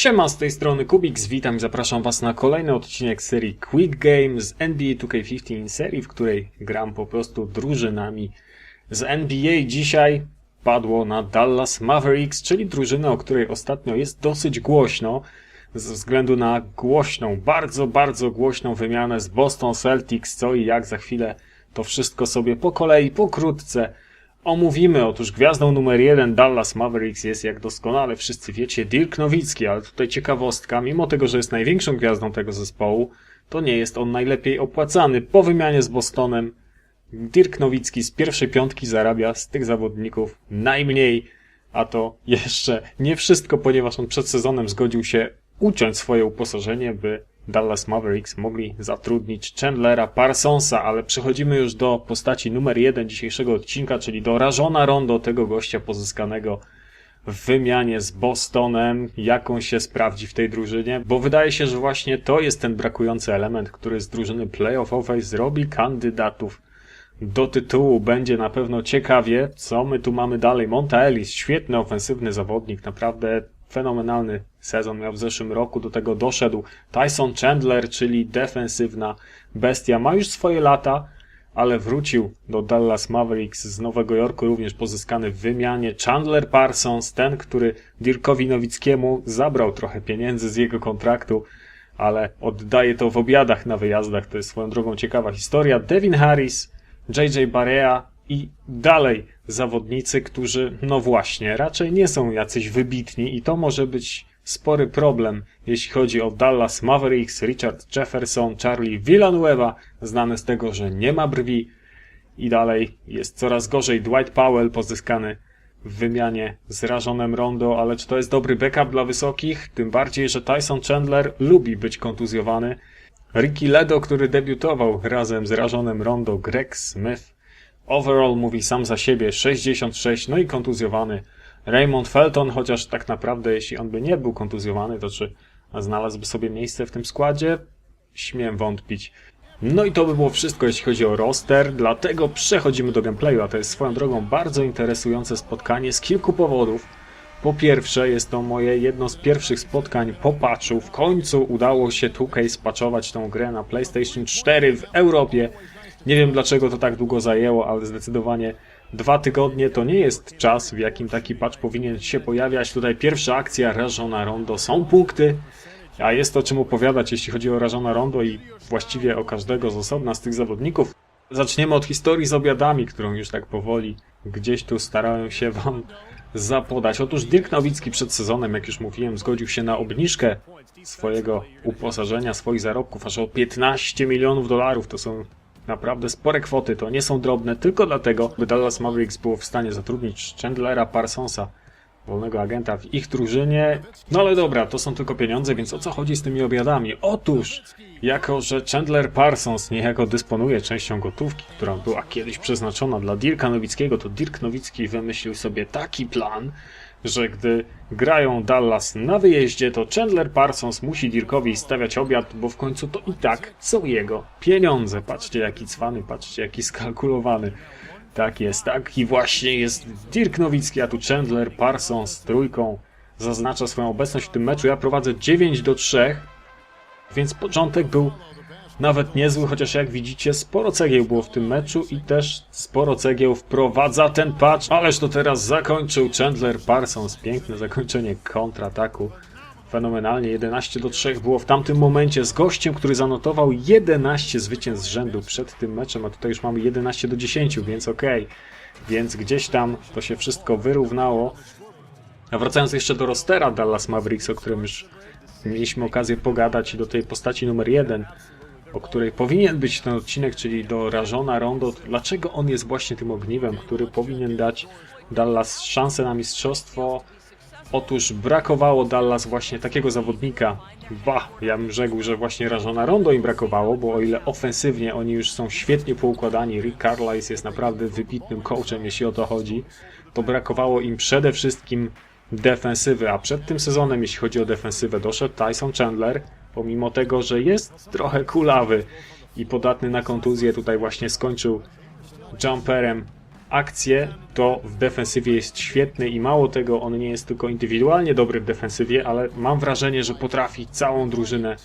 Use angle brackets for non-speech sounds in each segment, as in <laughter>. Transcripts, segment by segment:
Siema, z tej strony Kubiks, witam i zapraszam Was na kolejny odcinek serii Quick Game z NBA 2K15, serii, w której gram po prostu drużynami z NBA. Dzisiaj padło na Dallas Mavericks, czyli drużynę, o której ostatnio jest dosyć głośno, ze względu na głośną, bardzo, bardzo głośną wymianę z Boston Celtics, co i jak za chwilę to wszystko sobie po kolei, pokrótce omówimy. Otóż gwiazdą numer jeden Dallas Mavericks jest, jak doskonale wszyscy wiecie, Dirk Nowicki, ale tutaj ciekawostka, mimo tego, że jest największą gwiazdą tego zespołu, to nie jest on najlepiej opłacany. Po wymianie z Bostonem Dirk Nowicki z pierwszej piątki zarabia z tych zawodników najmniej, a to jeszcze nie wszystko, ponieważ on przed sezonem zgodził się uciąć swoje uposażenie, by Dallas Mavericks mogli zatrudnić Chandlera Parsonsa, ale przechodzimy już do postaci numer jeden dzisiejszego odcinka, czyli do Rajona Rondo, tego gościa pozyskanego w wymianie z Bostonem, jak on się sprawdzi w tej drużynie, bo wydaje się, że właśnie to jest ten brakujący element, który z drużyny playoffowej zrobi kandydatów do tytułu. Będzie na pewno ciekawie, co my tu mamy dalej. Monta Ellis, świetny ofensywny zawodnik, naprawdę fenomenalny sezon miał w zeszłym roku, do tego doszedł Tyson Chandler, czyli defensywna bestia. Ma już swoje lata, ale wrócił do Dallas Mavericks z Nowego Jorku, również pozyskany w wymianie. Chandler Parsons, ten, który Dirkowi Nowickiemu zabrał trochę pieniędzy z jego kontraktu, ale oddaje to w obiadach na wyjazdach. To jest swoją drogą ciekawa historia. Devin Harris, JJ Barea i dalej zawodnicy, którzy, no właśnie, raczej nie są jacyś wybitni i to może być spory problem, jeśli chodzi o Dallas Mavericks, Richard Jefferson, Charlie Villanueva, znany z tego, że nie ma brwi i dalej jest coraz gorzej Dwight Powell pozyskany w wymianie z Rajonem Rondo, ale czy to jest dobry backup dla wysokich? Tym bardziej, że Tyson Chandler lubi być kontuzjowany. Ricky Ledo, który debiutował razem z Rajonem Rondo, Greg Smith, overall mówi sam za siebie 66, no i kontuzjowany Raymond Felton, chociaż tak naprawdę jeśli on by nie był kontuzjowany, to czy znalazłby sobie miejsce w tym składzie? Śmiem wątpić. No i to by było wszystko, jeśli chodzi o roster, dlatego przechodzimy do gameplayu, a to jest swoją drogą bardzo interesujące spotkanie z kilku powodów. Po pierwsze, jest to moje jedno z pierwszych spotkań po patchu. W końcu udało się 2K spaczować tą grę na PlayStation 4 w Europie. Nie wiem dlaczego to tak długo zajęło, ale zdecydowanie dwa tygodnie to nie jest czas, w jakim taki patch powinien się pojawiać. Tutaj pierwsza akcja Rajona Rondo, są punkty, a jest o czym opowiadać, jeśli chodzi o Rajona Rondo i właściwie o każdego z osobna z tych zawodników. Zaczniemy od historii z obiadami, którą już tak powoli gdzieś tu starałem się wam zapodać. Otóż Dirk Nowicki przed sezonem, jak już mówiłem, zgodził się na obniżkę swojego uposażenia, swoich zarobków aż o 15 milionów dolarów. To są naprawdę spore kwoty, to nie są drobne, tylko dlatego, by Dallas Mavericks było w stanie zatrudnić Chandlera Parsonsa, wolnego agenta w ich drużynie. No ale dobra, to są tylko pieniądze, więc o co chodzi z tymi obiadami? Otóż, jako że Chandler Parsons niejako dysponuje częścią gotówki, która była kiedyś przeznaczona dla Dirka Nowickiego, to Dirk Nowicki wymyślił sobie taki plan, że gdy grają Dallas na wyjeździe, to Chandler Parsons musi Dirkowi stawiać obiad, bo w końcu to i tak są jego pieniądze. Patrzcie jaki cwany, patrzcie jaki skalkulowany. Tak jest, tak i właśnie jest Dirk Nowicki, a tu Chandler Parsons trójką zaznacza swoją obecność w tym meczu. Ja prowadzę 9 do 3, więc początek był nawet niezły, chociaż jak widzicie sporo cegieł było w tym meczu i też sporo cegieł wprowadza ten patch. Ależ to teraz zakończył Chandler Parsons. Piękne zakończenie kontrataku. Fenomenalnie, 11 do 3 było w tamtym momencie z gościem, który zanotował 11 zwycięstw z rzędu przed tym meczem, a tutaj już mamy 11 do 10, więc okej. Okay. Więc gdzieś tam to się wszystko wyrównało. A wracając jeszcze do rostera Dallas Mavericks, o którym już mieliśmy okazję pogadać i do tej postaci numer 1, o której powinien być ten odcinek, czyli do Rajona Rondo. Dlaczego on jest właśnie tym ogniwem, który powinien dać Dallas szansę na mistrzostwo? Otóż brakowało Dallas właśnie takiego zawodnika. Ba, ja bym rzekł, że właśnie Rajona Rondo im brakowało, bo o ile ofensywnie oni już są świetnie poukładani, Rick Carlisle jest naprawdę wybitnym coachem, jeśli o to chodzi, to brakowało im przede wszystkim defensywy, a przed tym sezonem, jeśli chodzi o defensywę, doszedł Tyson Chandler, pomimo tego, że jest trochę kulawy i podatny na kontuzję, tutaj właśnie skończył jumperem akcje, to w defensywie jest świetny i mało tego, on nie jest tylko indywidualnie dobry w defensywie, ale mam wrażenie, że potrafi całą drużynę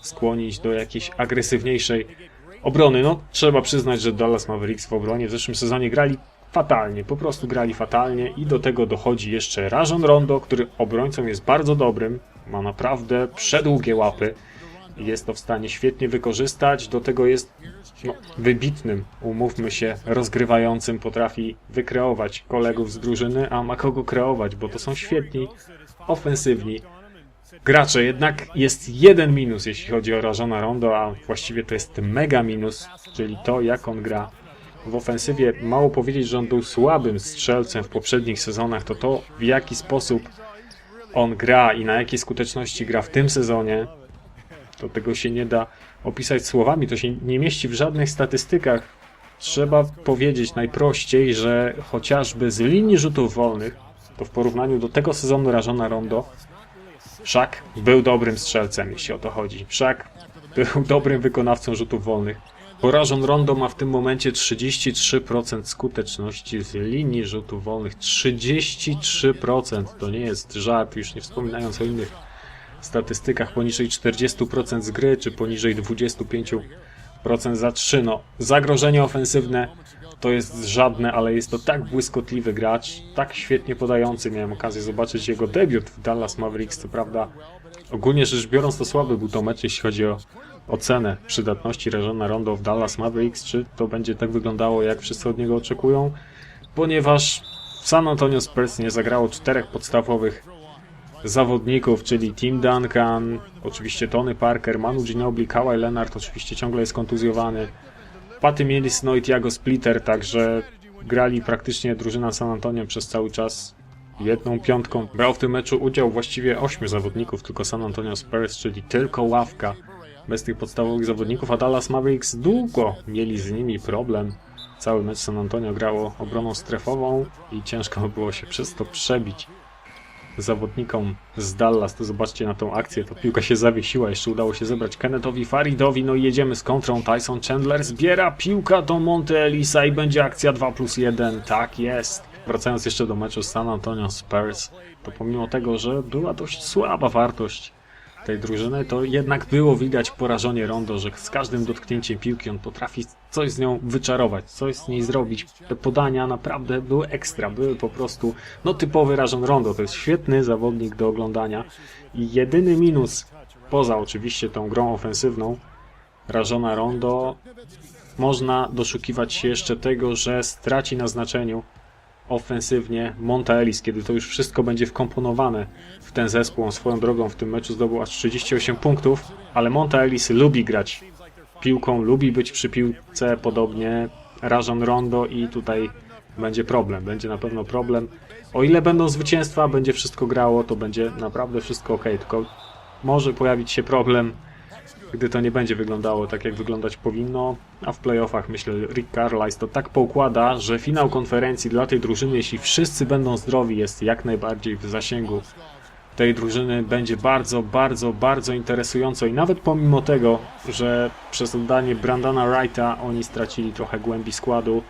skłonić do jakiejś agresywniejszej obrony. No, trzeba przyznać, że Dallas Mavericks w obronie w zeszłym sezonie grali fatalnie, po prostu grali fatalnie i do tego dochodzi jeszcze Rajon Rondo, który obrońcą jest bardzo dobrym, ma naprawdę przedługie łapy jest to w stanie świetnie wykorzystać, do tego jest no, wybitnym, umówmy się, rozgrywającym, potrafi wykreować kolegów z drużyny, a ma kogo kreować, bo to są świetni, ofensywni gracze. Jednak jest jeden minus, jeśli chodzi o Rajona Rondo, a właściwie to jest mega minus, czyli to, jak on gra w ofensywie. Mało powiedzieć, że on był słabym strzelcem w poprzednich sezonach, to to, w jaki sposób on gra i na jakiej skuteczności gra w tym sezonie, to tego się nie da opisać słowami, to się nie mieści w żadnych statystykach. Trzeba powiedzieć najprościej, że chociażby z linii rzutów wolnych, to w porównaniu do tego sezonu Rażona Rondo, Szak był dobrym strzelcem, jeśli o to chodzi. Szak był <laughs> dobrym wykonawcą rzutów wolnych. Bo Rajon Rondo ma w tym momencie 33% skuteczności z linii rzutów wolnych. 33% to nie jest żart, już nie wspominając o innych statystykach poniżej 40% z gry, czy poniżej 25% za 3. No, zagrożenie ofensywne to jest żadne, ale jest to tak błyskotliwy gracz, tak świetnie podający. Miałem okazję zobaczyć jego debiut w Dallas Mavericks, co prawda ogólnie rzecz biorąc to słaby był to mecz, jeśli chodzi o ocenę przydatności Rejona Rondo w Dallas Mavericks, czy to będzie tak wyglądało, jak wszyscy od niego oczekują, ponieważ San Antonio Spurs nie zagrało czterech podstawowych zawodników, czyli Tim Duncan, oczywiście Tony Parker, Manu Ginobili, Kawhi Leonard oczywiście ciągle jest kontuzjowany, Patty Mills, no i Tiago Splitter, także grali praktycznie drużyna San Antonio przez cały czas jedną piątką. Brał w tym meczu udział właściwie ośmiu zawodników, tylko San Antonio Spurs, czyli tylko ławka bez tych podstawowych zawodników, a Dallas Mavericks długo mieli z nimi problem. Cały mecz San Antonio grało obroną strefową i ciężko <laughs> było się przez to przebić zawodnikom z Dallas, to zobaczcie na tą akcję, to piłka się zawiesiła, jeszcze udało się zebrać Kennethowi Faridowi, no i jedziemy z kontrą, Tyson Chandler zbiera piłka do Monte Elisa i będzie akcja 2 plus 1, tak jest. Wracając jeszcze do meczu San Antonio Spurs, to pomimo tego, że była dość słaba wartość tej drużyny, to jednak było widać porażenie Rondo, że z każdym dotknięciem piłki on potrafi coś z nią wyczarować, coś z niej zrobić. Te podania naprawdę były ekstra, były po prostu no typowy Rajon Rondo, to jest świetny zawodnik do oglądania i jedyny minus, poza oczywiście tą grą ofensywną Rajona Rondo, można doszukiwać się jeszcze tego, że straci na znaczeniu ofensywnie Monta Ellis, kiedy to już wszystko będzie wkomponowane w ten zespół. On swoją drogą w tym meczu zdobył aż 38 punktów, ale Monta Ellis lubi grać piłką, lubi być przy piłce, podobnie Rajon Rondo i tutaj będzie problem, będzie na pewno problem. O ile będą zwycięstwa, będzie wszystko grało, to będzie naprawdę wszystko ok, tylko może pojawić się problem gdy to nie będzie wyglądało tak, jak wyglądać powinno, a w playoffach myślę Rick Carlisle to tak poukłada, że finał konferencji dla tej drużyny, jeśli wszyscy będą zdrowi, jest jak najbardziej w zasięgu tej drużyny. Będzie bardzo, bardzo, bardzo interesująco i nawet pomimo tego, że przez oddanie Brandana Wrighta oni stracili trochę głębi składu,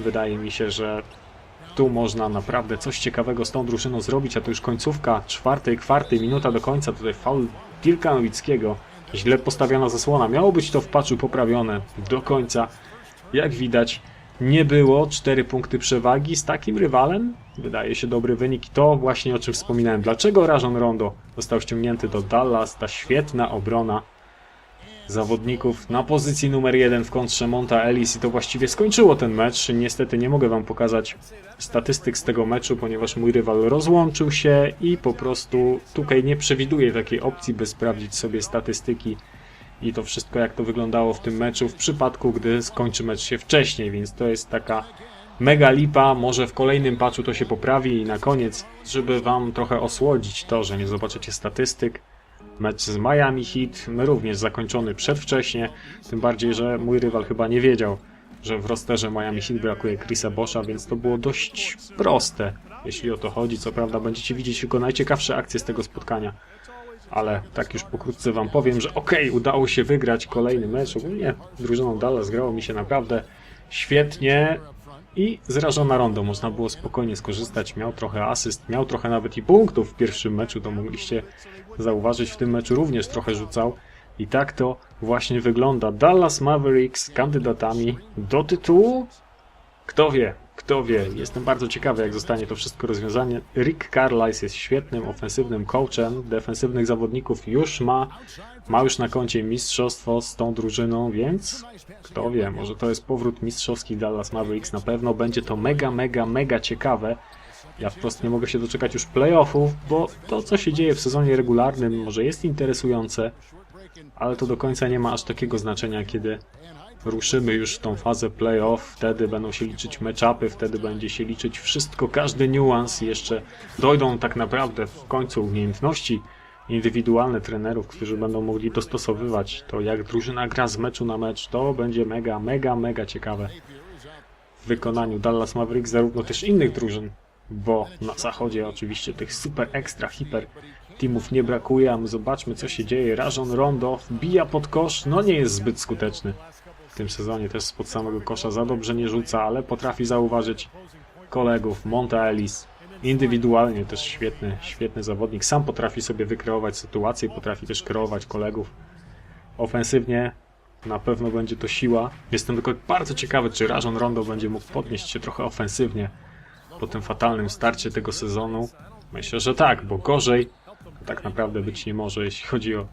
wydaje mi się, że tu można naprawdę coś ciekawego z tą drużyną zrobić, a to już końcówka czwartej, kwartej, minuta do końca, tutaj faul Dirka Nowickiego źle postawiona zasłona. Miało być to w patchu poprawione do końca. Jak widać, nie było 4 punkty przewagi z takim rywalem. Wydaje się dobry wynik i to właśnie o czym wspominałem. Dlaczego Rajon Rondo został ściągnięty do Dallas? Ta świetna obrona zawodników na pozycji numer 1 w kontrze Monta Ellis i to właściwie skończyło ten mecz. Niestety nie mogę Wam pokazać statystyk z tego meczu, ponieważ mój rywal rozłączył się i po prostu tutaj nie przewiduję takiej opcji, by sprawdzić sobie statystyki i to wszystko jak to wyglądało w tym meczu w przypadku, gdy skończy mecz się wcześniej, więc to jest taka mega lipa, może w kolejnym patchu to się poprawi i na koniec, żeby Wam trochę osłodzić to, że nie zobaczycie statystyk, Mecz z Miami Heat również zakończony przedwcześnie, tym bardziej, że mój rywal chyba nie wiedział, że w rosterze Miami Heat brakuje Chrisa Boscha, więc to było dość proste, jeśli o to chodzi. Co prawda będziecie widzieć tylko najciekawsze akcje z tego spotkania, ale tak już pokrótce wam powiem, że okej, okay, udało się wygrać kolejny mecz. Ogólnie drużyną Dallas grało mi się naprawdę świetnie. I z Rażona Rondo można było spokojnie skorzystać. Miał trochę asyst, miał trochę nawet i punktów w pierwszym meczu, to mogliście zauważyć. W tym meczu również trochę rzucał. I tak to właśnie wygląda. Dallas Mavericks kandydatami do tytułu? Kto wie, kto wie. Jestem bardzo ciekawy, jak zostanie to wszystko rozwiązanie. Rick Carlisle jest świetnym ofensywnym coachem. Defensywnych zawodników już ma. Ma już na koncie mistrzostwo z tą drużyną, więc kto wie, może to jest powrót mistrzowski Dallas Mavericks. Na pewno będzie to mega, mega, mega ciekawe. Ja wprost nie mogę się doczekać już playoffów, bo to, co się dzieje w sezonie regularnym, może jest interesujące, ale to do końca nie ma aż takiego znaczenia, kiedy ruszymy już w tą fazę playoff, wtedy będą się liczyć matchupy, wtedy będzie się liczyć wszystko, każdy niuans jeszcze dojdą tak naprawdę w końcu umiejętności indywidualne trenerów, którzy będą mogli dostosowywać to, jak drużyna gra z meczu na mecz, to będzie mega, mega, mega ciekawe w wykonaniu Dallas Mavericks, zarówno też innych drużyn, bo na zachodzie oczywiście tych super ekstra, hiper teamów nie brakuje, a my zobaczmy co się dzieje. Rajon Rondo wbija pod kosz, no nie jest zbyt skuteczny w tym sezonie, też spod samego kosza za dobrze nie rzuca, ale potrafi zauważyć kolegów, Monta Ellis, indywidualnie też świetny, świetny zawodnik, sam potrafi sobie wykreować sytuację, potrafi też kreować kolegów. Ofensywnie na pewno będzie to siła. Jestem tylko bardzo ciekawy, czy Rajon Rondo będzie mógł podnieść się trochę ofensywnie po tym fatalnym starcie tego sezonu. Myślę, że tak, bo gorzej tak naprawdę być nie może, jeśli chodzi o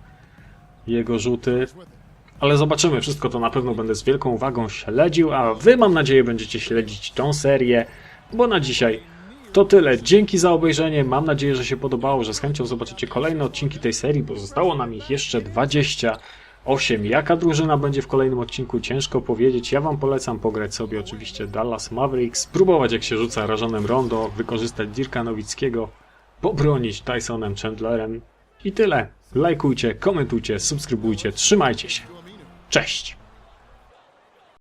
jego rzuty. Ale zobaczymy, wszystko to na pewno będę z wielką uwagą śledził, a wy mam nadzieję będziecie śledzić tą serię, bo na dzisiaj to tyle. Dzięki za obejrzenie, mam nadzieję, że się podobało, że z chęcią zobaczycie kolejne odcinki tej serii, bo zostało nam ich jeszcze 28. Jaka drużyna będzie w kolejnym odcinku, ciężko powiedzieć. Ja wam polecam pograć sobie oczywiście Dallas Mavericks, spróbować jak się rzuca rażonem Rondo, wykorzystać Dirka Nowickiego, pobronić Tysonem Chandlerem i tyle. Lajkujcie, komentujcie, subskrybujcie, trzymajcie się. Cześć!